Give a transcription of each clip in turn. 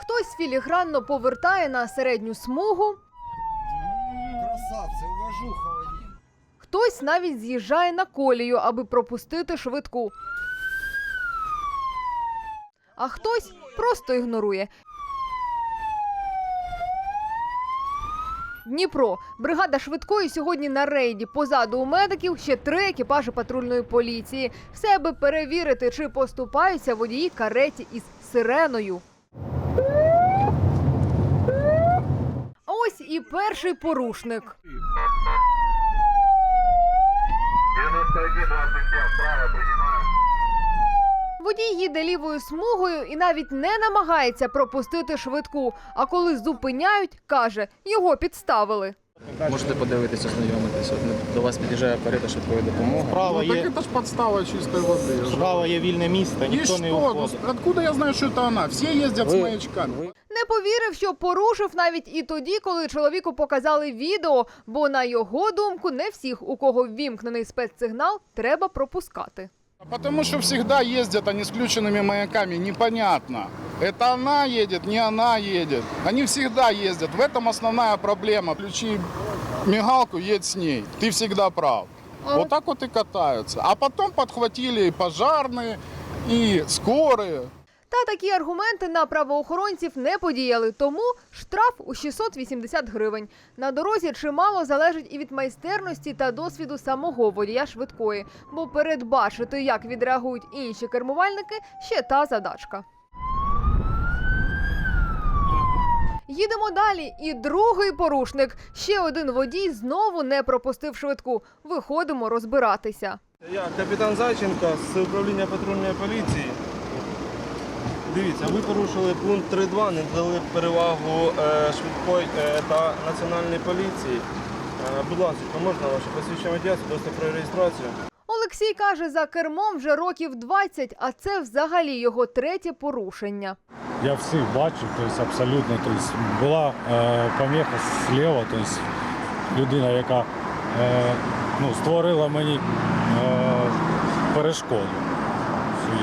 Хтось філігранно повертає на середню смугу, Красавцы, уважуха хтось навіть з'їжджає на колію, аби пропустити швидку. А хтось просто ігнорує. Дніпро. Бригада швидкої сьогодні на рейді. Позаду у медиків ще три екіпажі патрульної поліції. Все аби перевірити, чи поступаються водії кареті із сиреною. А ось і перший порушник. 91 27, право принимаю. Водій їде лівою смугою і навіть не намагається пропустити швидку. А коли зупиняють, каже, його підставили. Можете подивитися, ознайомитися. От До вас під'їжджає карета швидкої допомоги. Справа Ну, так є, это ж подстава чистой воды. справа є вільне місце, И ніхто не что? уходить. Ну, откуда я знаю, что это она? Все ездят с Ви- маячками. ви- Не повірив, що порушив навіть і тоді, коли чоловіку показали відео, бо на його думку, не всіх, у кого ввімкнений спецсигнал, треба пропускати. Потому что всегда ездят они с включенными маяками, непонятно. Это она едет, не она едет. Они всегда ездят. В этом основная проблема. Включи мигалку, едь с ней. Ты всегда прав. А Вот так вот и катаются. А потом подхватили и пожарные, и скорые. Та такі аргументи на правоохоронців не подіяли, тому штраф у 680 гривень. На дорозі чимало залежить і від майстерності та досвіду самого водія швидкої, бо передбачити, як відреагують інші кермувальники, ще та задачка. Їдемо далі. І другий порушник. Ще один водій знову не пропустив швидку. Виходимо розбиратися. Я капітан Зайченко з управління патрульної поліції. Дивіться, ви порушили пункт 3.2, не дали перевагу е, швидкої е, та національній поліції. Е, будь ласка, можна ваше посвідчення водія, свідоцтво про реєстрацію? Олексій каже, за кермом вже років 20, а це взагалі його третє порушення. Я всіх бачив, тобто абсолютно. Тобто була е, поміха зліва, тобто людина, яка е, ну, створила мені е, перешкоду.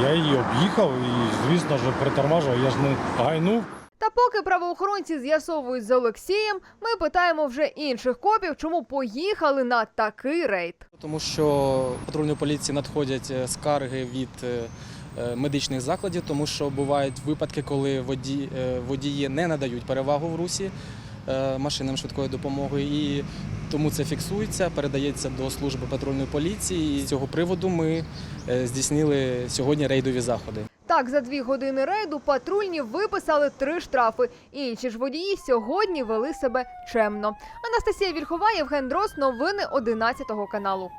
Я її об'їхав і, звісно ж, притормажував, я ж не гайнув. Та поки правоохоронці з'ясовують з Олексієм, ми питаємо вже інших копів, чому поїхали на такий рейд. Тому що патрульної поліції надходять е, скарги від е, е, медичних закладів, тому що бувають випадки, коли воді, водії не надають перевагу в русі машинам швидкої допомоги. І тому це фіксується, передається до служби патрульної поліції. І з цього приводу ми е, здійснили сьогодні рейдові заходи. Так, за дві години рейду патрульні виписали три штрафи. Інші ж водії сьогодні вели себе чемно. Анастасія Вільхова, Євген Дрос, новини 11 каналу.